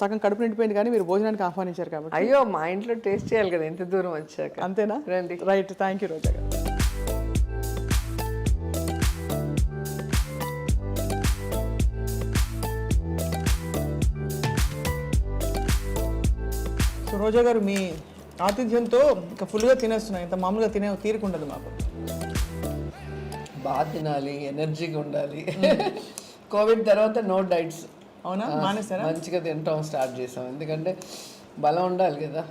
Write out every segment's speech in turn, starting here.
సగం కడుపు నిండిపోయింది కానీ మీరు భోజనానికి ఆహ్వానించారు కాబట్టి. అయ్యో మా ఇంట్లో టేస్ట్ చేయాలి కదా ఎంత దూరం వచ్చాక. అంతేనా? రండి. రైట్ థ్యాంక్ యూ రోజా గారు. సో రోజా గారు మీ ఆతిథ్యంతో ఇంకా ఫుల్గా తినేస్తున్నాయి ఇంత మామూలుగా తినే తీరుకుండదు మాకు. బాగా తినాలి ఎనర్జీగా ఉండాలి. కోవిడ్ తర్వాత నో డైట్స్ అవునా? మానేస్తారా మంచిగా తినటం స్టార్ట్ చేసాం. ఎందుకంటే బలం ఉండాలి కదా.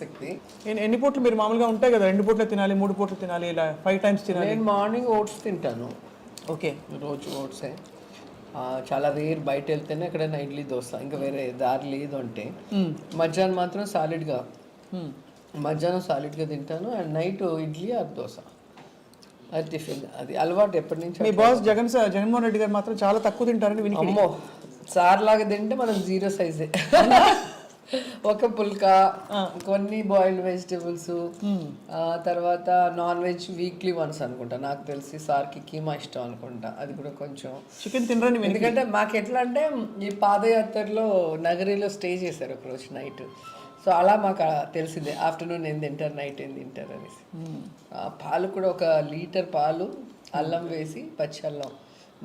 శక్తి. ఎన్ని- పూట్లు మీరు మామూలుగా ఉంటాయి కదా? రెండు పూట్లు తినాలి మూడు పూట్లు తినాలి ఇలా ఫైవ్ టైమ్స్ తినాలి. నేను మార్నింగ్ ఓట్స్ తింటాను. ఓకే. రోజు ఓట్సే. చాలా రేర్ బయట వెళ్తేనే ఎక్కడైనా ఇడ్లీ దోశ ఇంకా వేరే దారి లేదు అంటే మధ్యాహ్నం మాత్రం సాలిడ్గా. మధ్యాహ్నం సాలిడ్గా తింటాను and night idli or dosa. అది టిఫిన్ అది అలవాటు ఎప్పటి నుంచి మీ బాస్ జగన్ సార్ జగన్మోహన్ రెడ్డి గారు మాత్రం చాలా తక్కువ తింటారని విని అమ్మో సార్ లాగా తింటే మనం జీరో సైజే ఒక పుల్కా కొన్ని బాయిల్డ్ వెజిటేబుల్స్ తర్వాత నాన్ వెజ్ వీక్లీ వన్స్ అనుకుంటా. నాకు తెలిసి సార్కి కీమా ఇష్టం అనుకుంటా. అది కూడా కొంచెం చికెన్ తినరని ఎందుకంటే మాకు ఎట్లా అంటే ఈ పాదయాత్రలో నగరిలో స్టే చేశారు ఒక రోజు నైట్. సో అలా మాకు తెలిసిందే. ఆఫ్టర్నూన్ ఏం తింటారు నైట్ ఏం తింటారు అనేసి. ఆ పాలు కూడా ఒక లీటర్ పాలు అల్లం వేసి పచ్చి అల్లం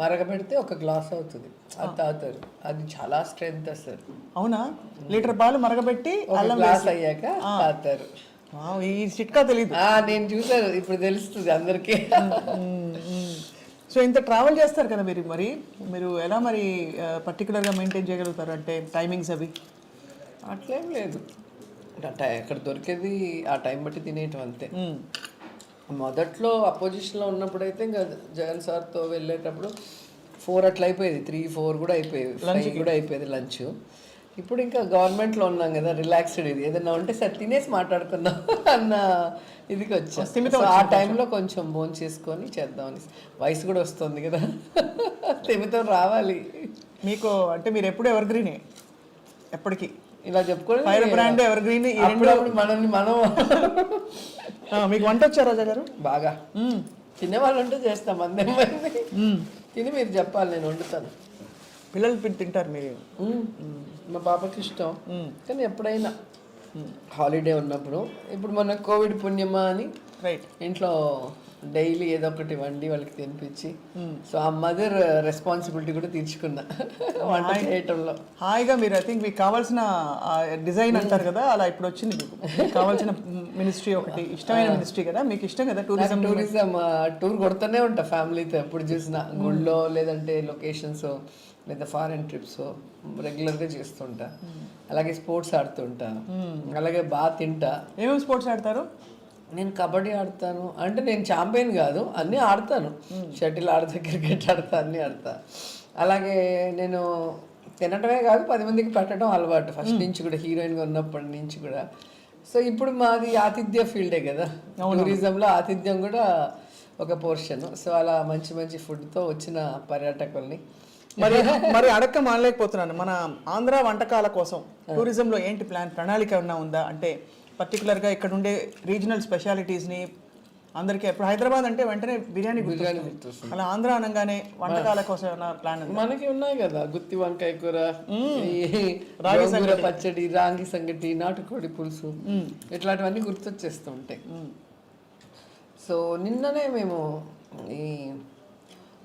మరగబెడితే ఒక గ్లాస్ అవుతుంది. అది తాగుతారు. అది చాలా స్ట్రెంగ్త్ వస్తుంది అవునా? లీటర్ పాలు మరగబెట్టి ఒక గ్లాస్ అయ్యాక తాగుతారు. ఈ చిట్కా తెలియదు నేను చూసాను ఇప్పుడు తెలుస్తుంది అందరికీ. సో ఇంత ట్రావెల్ చేస్తారు కదా మీరు మరి? మీరు ఎలా మరి పర్టికులర్గా మెయింటైన్ చేయగలుగుతారు? అంటే టైమింగ్స్ అవి? అట్లేం లేదు. ఎక్కడ దొరికేది ఆ టైం బట్టి తినేయటం అంతే. మొదట్లో అపోజిషన్లో ఉన్నప్పుడైతే ఇంకా జగన్ సార్తో వెళ్ళేటప్పుడు ఫోర్ అట్లా అయిపోయేది. త్రీ ఫోర్ కూడా అయిపోయేది ఫైవ్ కూడా అయిపోయేది లంచ్. ఇప్పుడు ఇంకా గవర్నమెంట్లో ఉన్నాం కదా రిలాక్స్డ్ ఇది. ఏదైనా ఉంటే సార్ తినేసి మాట్లాడుకుందాం అన్న ఇదికి వచ్చా. ఆ టైంలో కొంచెం. భోన్ చేసుకొని చేద్దామని వయసు కూడా వస్తుంది కదా. తిమితో రావాలి. మీకు అంటే మీరు ఎప్పుడు ఎవర్ గ్రీనే ఎప్పటికీ? ఇలా చెప్పుకొని ఫైర్ బ్రాండ్ ఎవర్ గ్రీన్ అప్పుడప్పుడు మనల్ని మనం మీకు వంట వచ్చా రోజా గారు? బాగా. తినేవాళ్ళు ఉంటే చేస్తాం అందరి తిని మీరు చెప్పాలి నేను వండుతాను. పిల్లలు తింటారు మీరు. మా పాపకి ఇష్టం. కానీ ఎప్పుడైనా హాలిడే ఉన్నప్పుడు ఇప్పుడు మన కోవిడ్ పుణ్యమా అని రైట్ ఇంట్లో డైలీ ఏదో ఒకటి వండి వాళ్ళకి తినిపించి. సో ఆ మదర్ రెస్పాన్సిబిలిటీ కూడా తీర్చుకున్నా వంట చేయటంలో. హాయిగా మీరు ఐ థింక్ మీకు కావాల్సిన డిజైన్ అంటారు కదా అలా ఇప్పుడు వచ్చింది మీకు. కావాల్సిన మినిస్ట్రీ ఒకటి ఇష్టమైన మినిస్ట్రీ కదా మీకు ఇష్టం కదా టూరిజం టూరిజం టూర్ కొడుతూనే ఉంటా ఫ్యామిలీతో ఎప్పుడు చూసినా. గుళ్ళో లేదంటే లొకేషన్స్ లేదా ఫారెన్ ట్రిప్స్ రెగ్యులర్గా చేస్తుంటా. అలాగే స్పోర్ట్స్ ఆడుతుంటా. అలాగే బాగా తింటా. ఏమేమి స్పోర్ట్స్ ఆడతారు? నేను కబడ్డీ ఆడతాను అంటే నేను ఛాంపియన్ కాదు అన్నీ ఆడతాను. షటిల్ ఆడతా క్రికెట్ ఆడతా అన్నీ ఆడతా. అలాగే నేను తినటమే కాదు పది మందికి పెట్టడం అలవాటు. ఫస్ట్ నుంచి కూడా హీరోయిన్గా ఉన్నప్పటి నుంచి కూడా. సో ఇప్పుడు మాది ఆతిథ్య ఫీల్డే కదా. టూరిజంలో ఆతిథ్యం కూడా ఒక పోర్షన్. సో అలా మంచి మంచి ఫుడ్తో వచ్చిన పర్యాటకుల్ని. మరి మరి అడక్క మానలేకపోతున్నాను. మన ఆంధ్ర వంటకాల కోసం టూరిజంలో ఏంటి ప్లాన్? ప్రణాళిక ఏమన్నా ఉందా? అంటే పర్టికులర్గా ఇక్కడ ఉండే రీజనల్ స్పెషాలిటీస్ని అందరికీ ఇప్పుడు హైదరాబాద్ అంటే వెంటనే బిర్యానీ బిర్యానీ గుర్తొస్తుంది. అలా ఆంధ్ర అనగానే వంటకాల కోసం ఏమైనా ప్లాన్ మనకి ఉన్నాయి కదా గుత్తి వంకాయ కూర ఈ గోంగూర పచ్చడి రాగి సంగటి నాటుకోడి పులుసు. ఇట్లాంటివన్నీ గుర్తొచ్చేస్తూ ఉంటాయి. సో నిన్ననే మేము ఈ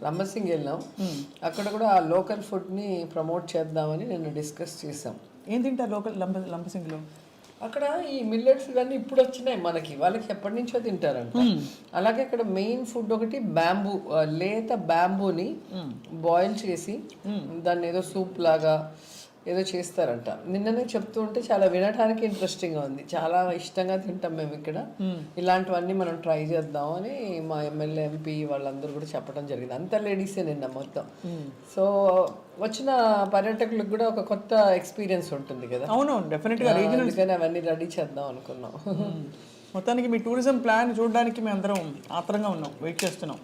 లంబసింగ్ వెళ్ళాం. అక్కడ కూడా ఆ లోకల్ ఫుడ్ని ప్రమోట్ చేద్దామని నిన్న డిస్కస్ చేసాం ఏం తింటారు లోకల్ లంబ లంబసింగ్లో? అక్కడ ఈ మిల్లెట్స్ ఇవన్నీ ఇప్పుడు వచ్చినాయి మనకి. వాళ్ళకి ఎప్పటి నుంచో తింటారంట. అలాగే అక్కడ మెయిన్ ఫుడ్ ఒకటి బ్యాంబూ లేత బ్యాంబూని బాయిల్ చేసి దాన్ని ఏదో సూప్ లాగా ఏదో చేస్తారంట. నిన్ననే చెప్తూ ఉంటే చాలా వినడానికి ఇంట్రెస్టింగ్గా ఉంది. చాలా ఇష్టంగా తింటాం మేము ఇక్కడ. ఇలాంటివన్నీ మనం ట్రై చేద్దాం అని మా ఎమ్మెల్యే ఎంపీ వాళ్ళందరూ కూడా చెప్పడం జరిగింది. అంతా లేడీసే నిన్న మొత్తం. సో వచ్చిన పర్యాటకులకు కూడా ఒక కొత్త ఎక్స్పీరియన్స్ ఉంటుంది కదా. అవునవును డెఫినెట్గా అందుకని అవన్నీ రెడీ చేద్దాం అనుకున్నాం. మొత్తానికి మీ టూరిజం ప్లాన్ చూడడానికి మేము అందరం ఆత్రంగా ఉన్నాం వెయిట్ చేస్తున్నాం.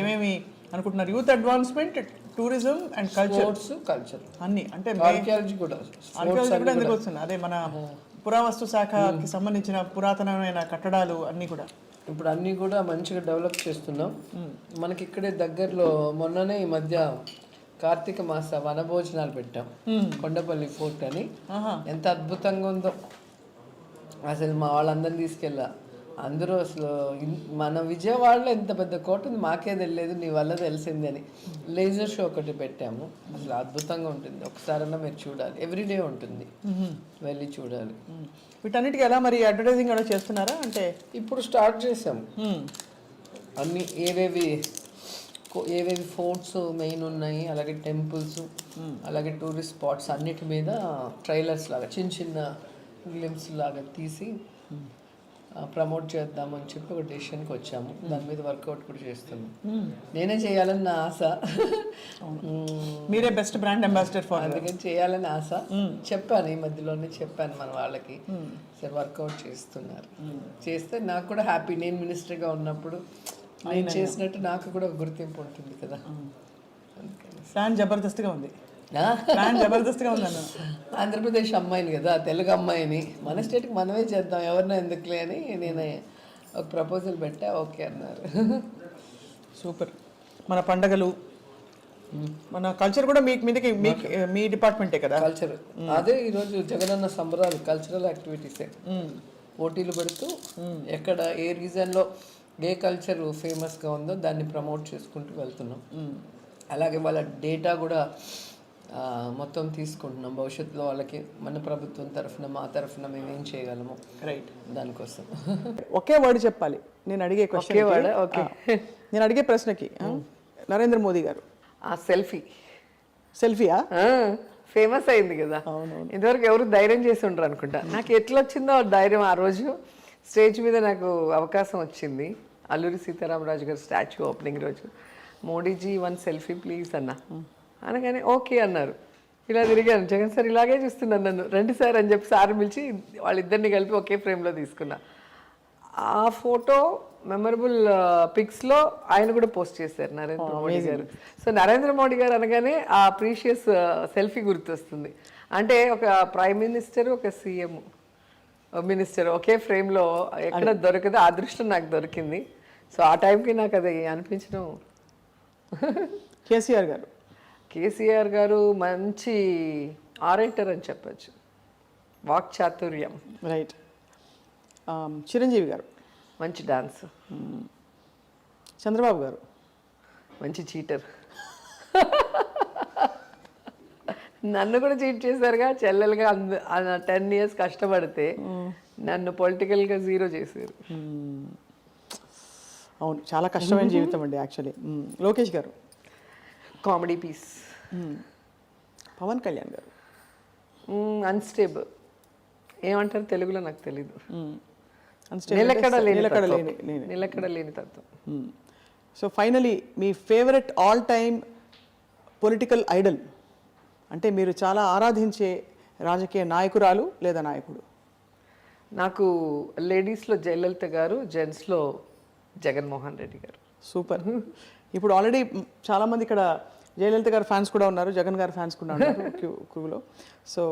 ఏమేమి అనుకుంటున్నారు? Youth advancement tourism and culture. Culture. అన్ని అంటే ఆర్కియాలజీ కూడా ఆర్కియాలజీ కూడా ఎందుకు వస్తుంది? అదే మన పురావస్తు శాఖకి సంబంధించిన పురాతనమైన కట్టడాలు అన్ని కూడా. ఇప్పుడు అన్నీ కూడా మంచిగా డెవలప్ చేస్తున్నాం. మనకి ఇక్కడే దగ్గరలో మొన్ననే ఈ మధ్య కార్తీక మాస వనభోజనాలు పెట్టాం. కొండపల్లి ఫోర్ట్ అని. ఎంత అద్భుతంగా ఉందో. అసలు మా వాళ్ళందరిని తీసుకెళ్ళా. అందరూ అసలు మన విజయవాడలో ఎంత పెద్ద కోట ఉంది మాకే తెలియదు నీ వల్ల తెలిసింది అని. లేజర్ షో ఒకటి పెట్టాము. అసలు అద్భుతంగా ఉంటుంది. ఒకసారన్నా మీరు చూడాలి. ఎవ్రీడే ఉంటుంది. వెళ్ళి చూడాలి. వీటన్నిటికీ ఎలా మరి అడ్వర్టైజింగ్ కూడా చేస్తున్నారా? అంటే ఇప్పుడు స్టార్ట్ చేసాము. అన్ని ఏవేవి ఏవేవి ఫోర్ట్స్ మెయిన్ ఉన్నాయి అలాగే టెంపుల్స్ అలాగే టూరిస్ట్ స్పాట్స్ అన్నిటి మీద ట్రైలర్స్ లాగా చిన్న చిన్న గ్లిమ్స్ లాగా తీసి ప్రమోట్ చేద్దామని చెప్పి ఒక డెసిషన్కి వచ్చాము. దాని మీద వర్కౌట్ కూడా చేస్తున్నాం. నేనే చేయాలని నా ఆశ. మీరే బెస్ట్ బ్రాండ్ అంబాసిడర్ ఫర్ అందుకని చేయాలని ఆశ. చెప్పాను ఈ మధ్యలోనే చెప్పాను మన వాళ్ళకి. సరే వర్కౌట్ చేస్తున్నారు. చేస్తే నాకు కూడా హ్యాపీ నేను మినిస్టర్గా ఉన్నప్పుడు నేను చేసినట్టు నాకు కూడా ఒక గుర్తింపు ఉంటుంది కదా. ప్లాన్ జబర్దస్త్గా ఉంది. జబర్దస్త్గా ఉంది అన్న ఆంధ్రప్రదేశ్ అమ్మాయిని కదా తెలుగు అమ్మాయిని. మన స్టేట్కి మనమే చేద్దాం ఎవరినో ఎందుకులే అని నేను ఒక ప్రపోజల్ పెట్టా ఓకే అన్నారు. సూపర్. మన పండగలు మన కల్చర్ కూడా మీకు మీదకి మీ మీ డిపార్ట్మెంటే కదా? కల్చర్. అదే ఈరోజు జగనన్న సంబరాలు కల్చరల్ యాక్టివిటీసే. పోటీలు పెడుతూ ఎక్కడ ఏ రీజన్లో ఏ కల్చర్ ఫేమస్గా ఉందో దాన్ని ప్రమోట్ చేసుకుంటూ వెళ్తున్నాం. అలాగే వాళ్ళ డేటా కూడా మొత్తం తీసుకుంటున్నాం. భవిష్యత్తులో వాళ్ళకి మన ప్రభుత్వం తరఫున మా తరఫున మేము ఏం చేయగలము? రైట్ దానికోసం. ఒకే వర్డ్ చెప్పాలి. నేను అడిగే క్వశ్చన్ ఒకే word, okay. నేను అడిగే ప్రశ్నకి ఆ, నరేంద్ర మోదీ గారు. ఆ సెల్ఫీ. సెల్ఫీయా? ఫేమస్ అయింది కదా. ఇంతవరకు ఎవరు ధైర్యం చేసి ఉండరు అనుకుంటా. నాకు ఎట్లా వచ్చిందో ఆ ధైర్యం ఆ రోజు. స్టేజ్ మీద నాకు అవకాశం వచ్చింది. అల్లూరి సీతారామరాజు గారు స్టాచ్యూ ఓపెనింగ్ రోజు. మోడీజీ వన్ సెల్ఫీ ప్లీజ్ అన్న. అనగానే ఓకే అన్నారు. ఇలా తిరిగాను. జగన్ సార్ ఇలాగే చూస్తున్నాను నన్ను. రండి సార్ అని చెప్పి సార్ పిలిచి వాళ్ళిద్దరిని కలిపి ఒకే ఫ్రేమ్లో తీసుకున్నా. ఆ ఫోటో మెమరబుల్ పిక్స్లో ఆయన కూడా పోస్ట్ చేశారు నరేంద్ర మోడీ గారు. సో నరేంద్ర మోడీ గారు అనగానే ఆ ప్రీషియస్ సెల్ఫీ గుర్తొస్తుంది. అంటే ఒక ప్రైమ్ మినిస్టర్ ఒక సీఎం మినిస్టర్ ఒకే ఫ్రేమ్లో ఎక్కడ దొరకదో ఆ అదృష్టం నాకు దొరికింది. సో ఆ టైంకి నాకు అది అనిపించడం కేసీఆర్ గారు. కేసీఆర్ గారు మంచి ఆరేటర్ అని చెప్పచ్చు. వాక్ చాతుర్యం. రైట్ చిరంజీవి గారు. మంచి డాన్స్. చంద్రబాబు గారు. మంచి చీటర్. నన్ను కూడా చీట్ చేశారుగా చెల్లెలుగా టెన్ ఇయర్స్ కష్టపడితే నన్ను పొలిటికల్గా జీరో చేశారు. మ్మ్. అవును చాలా కష్టమైన జీవితం అండి యాక్చువల్లీ లోకేష్ గారు. Comedy piece. పవన్ కళ్యాణ్ గారు? అన్స్టేబుల్ ఏమంటారు తెలుగులో నాకు తెలీదు. నిలకడ లేని నిలకడ లేని తత్వం. సో ఫైనలీ మీ favourite all time political idol అంటే మీరు చాలా ఆరాధించే రాజకీయ నాయకురాలు లేదా నాయకుడు? నాకు లేడీస్లో జయలలిత గారు జెంట్స్లో జగన్మోహన్ రెడ్డి గారు. సూపర్ ఇప్పుడు ఆల్రెడీ చాలామంది ఇక్కడ జయలలిత గారు ఫ్యాన్స్ కూడా ఉన్నారు జగన్ గారు ఫ్యాన్స్ కూడా ఉన్నారు క్యూ క్యూలో. సో